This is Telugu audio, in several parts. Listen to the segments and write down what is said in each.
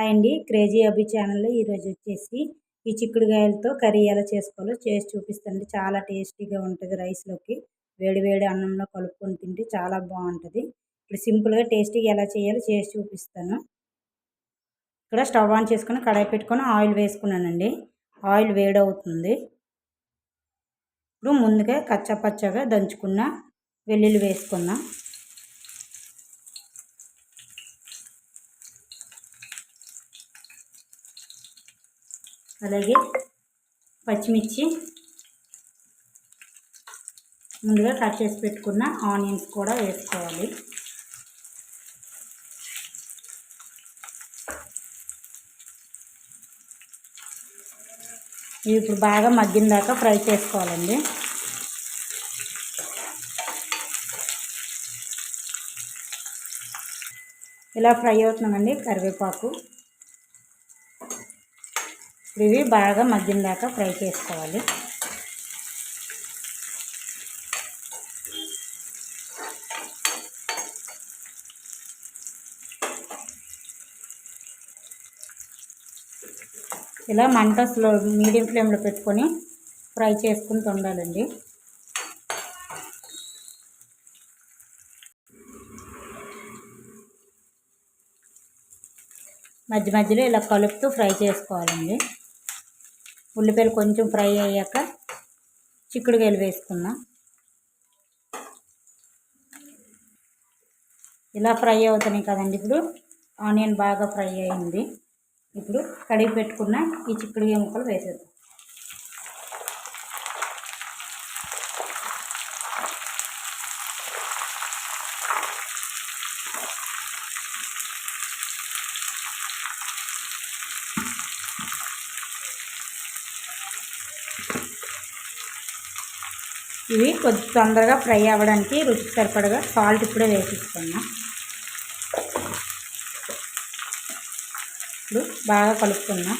హాయ్ అండి. క్రేజీ అభి ఛానల్లో ఈరోజు వచ్చేసి ఈ చిక్కుడుకాయలతో కర్రీ ఎలా చేసుకోవాలో చేసి చూపిస్తాను చాలా టేస్టీగా ఉంటుంది రైస్లోకి. వేడి వేడి అన్నంలో కలుపుకొని తింటే చాలా బాగుంటుంది. ఇప్పుడు సింపుల్గా టేస్టీగా ఎలా చేయాలో చేసి చూపిస్తాను. ఇక్కడ స్టవ్ ఆన్ చేసుకుని కడాయి పెట్టుకొని ఆయిల్ వేసుకున్నానండి. ఆయిల్ వేడవుతుంది. ఇప్పుడు ముందుగా కచ్చపచ్చగా దంచుకున్న వెల్లుల్లి వేసుకుందాం. అలాగే పచ్చిమిర్చి ముందుగా కట్ చేసి పెట్టుకున్న ఆనియన్స్ కూడా వేసుకోవాలి. ఇవి ఇప్పుడు బాగా మగ్గిన దాకా ఫ్రై చేసుకోవాలండి. ఇలా ఫ్రై అవుతున్నామండి కరివేపాకు. ఇవి బాగా మగ్గిన దాకా ఫ్రై చేసుకోవాలి. ఇలా మంట స్లో మీడియం ఫ్లేమ్లో పెట్టుకొని ఫ్రై చేసుకుని ఉండాలండి మధ్య మధ్యలో ఇలా కలుపుతూ ఫ్రై చేసుకోవాలండి. ఉల్లిపాయలు కొంచెం ఫ్రై అయ్యాక చిక్కుడుకాయలు వేసుకుందాం. ఇలా ఫ్రై అవుతున్నాయి కదండి ఇప్పుడు. ఆనియన్ బాగా ఫ్రై అయింది. ఇప్పుడు కడిగి పెట్టుకున్న ఈ చిక్కుడుకాయ ముక్కలు వేసేద్దాం. ఇవి కొద్ది తొందరగా ఫ్రై అవ్వడానికి రుచి సరిపడగా సాల్ట్ ఇప్పుడే వేసిస్తున్నా ఇప్పుడు బాగా కలుపుకున్నా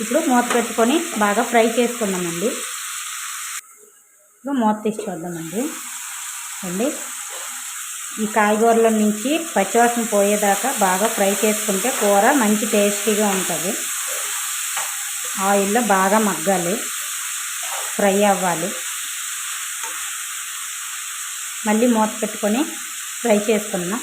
ఇప్పుడు మూత పెట్టుకొని బాగా ఫ్రై చేసుకున్నామండి ఇప్పుడు మూత తీసి చూద్దామండి. అండి ఈ కాయగూరల నుంచి పచ్చివాసన పోయేదాకా బాగా ఫ్రై చేసుకుంటే కూర మంచి టేస్టీగా ఉంటుంది. ఆయిల్లో బాగా మగ్గాలి. ఫ్రై అవ్వాలి. మళ్ళీ మూత పెట్టుకొని ఫ్రై చేసుకున్నాం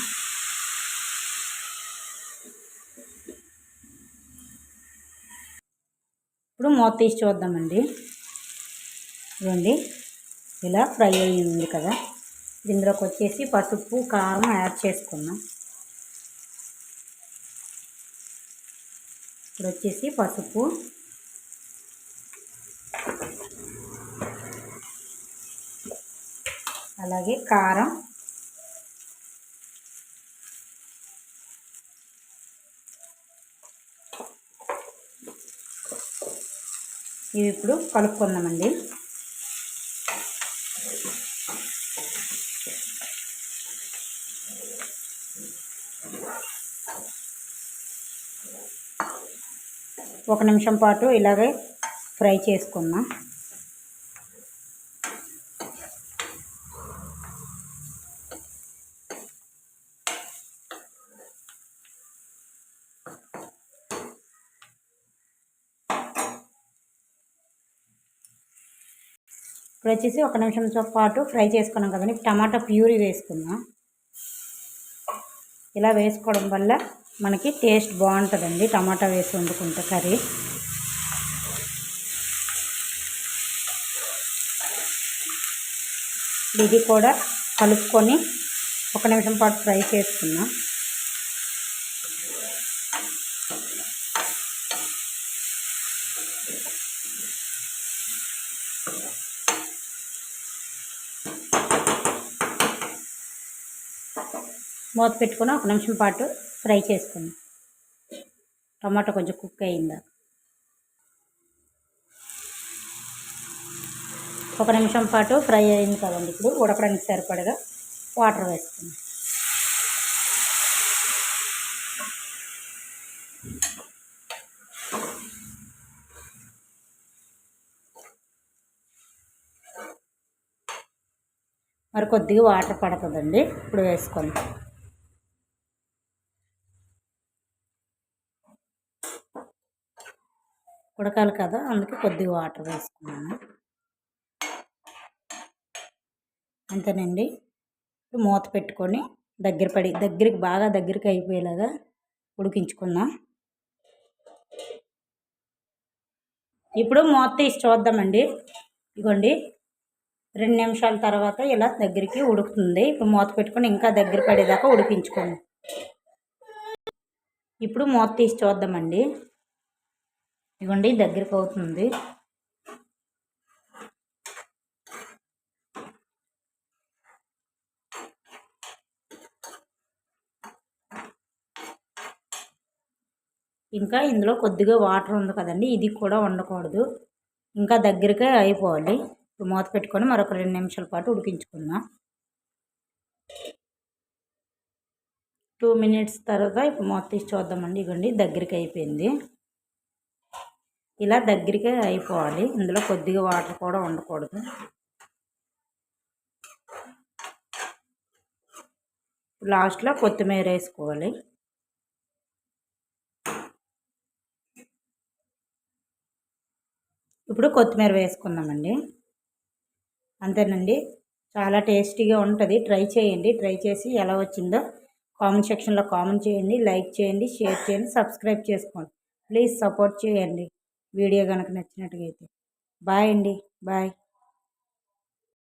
ఇప్పుడు మూత తీసి చూద్దామండి. ఇదండి ఇలా ఫ్రై అయ్యింది కదా. ఇందులోకి వచ్చేసి పసుపు కారం యాడ్ చేసుకున్నాం ఇప్పుడు వచ్చేసి పసుపు. అలాగే కారం. ఇవి ఇప్పుడు కలుపుకుందామండి. ఒక నిమిషం పాటు ఇలాగే ఫ్రై చేసుకుందాం. ఇప్పుడు వచ్చేసి ఒక నిమిషంతో పాటు ఫ్రై చేసుకున్నాం కదండి. టమాటా ప్యూరీ వేసుకుందాం. ఇలా వేసుకోవడం వల్ల మనకి టేస్ట్ బాగుంటుందండి. టమాటా వేసి వండుకుంటే కర్రీ. ఇది కూడా కలుపుకొని ఒక నిమిషం పాటు ఫ్రై చేసుకున్నాం మూత పెట్టుకుని ఒక నిమిషం పాటు ఫ్రై చేసుకుని టమాటో కొంచెం కుక్ అయిందా? ఒక నిమిషం పాటు ఫ్రై అయింది కదండి ఇప్పుడు. ఉడకడానికి సరిపడగా వాటర్ వేసుకుంది. మరి కొద్దిగా వాటర్ పడుతుందండి. ఇప్పుడు వేసుకోండి ఉడకాలి కదా అందుకే కొద్దిగా వాటర్ వేసుకున్నాను. అంతేనండి. మూత పెట్టుకొని దగ్గర పడి దగ్గరికి బాగా దగ్గరికి అయిపోయేలాగా ఉడికించుకుందాం. ఇప్పుడు మూత తీసి చూద్దామండి. ఇగోండి రెండు నిమిషాల తర్వాత ఇలా దగ్గరికి ఉడుకుతుంది. ఇప్పుడు మూత పెట్టుకొని ఇంకా దగ్గర పడేదాకా ఉడికించుకోండి. ఇప్పుడు మూత తీసి చూద్దామండి. ఇగోండి దగ్గరికి అవుతుంది. ఇంకా ఇందులో కొద్దిగా వాటర్ ఉంది కదండి ఇది కూడా ఉండకూడదు ఇంకా దగ్గరికే అయిపోవాలి. ఇప్పుడు మూత పెట్టుకొని మరొక రెండు నిమిషాల పాటు ఉడికించుకుందాం. టూ మినిట్స్ తర్వాత ఇప్పుడు మూత తీసి చూద్దామండి ఇవ్వండి దగ్గరికి అయిపోయింది. ఇలా దగ్గరికే అయిపోవాలి. ఇందులో కొద్దిగా వాటర్ కూడా ఉండకూడదు. లాస్ట్లో కొత్తిమీర వేసుకోవాలి. ఇప్పుడు కొత్తిమీర వేసుకుందామండి. అంతేనండి. చాలా టేస్టీగా ఉంటుంది. ట్రై చేయండి. ట్రై చేసి ఎలా వచ్చిందో కామెంట్ సెక్షన్లో కామెంట్ చేయండి. లైక్ చేయండి. షేర్ చేయండి. సబ్స్క్రైబ్ చేసుకోండి. ప్లీజ్ సపోర్ట్ చేయండి. వీడియో కనుక నచ్చినట్టుగా అయితే బాయ్ అండి. బాయ్.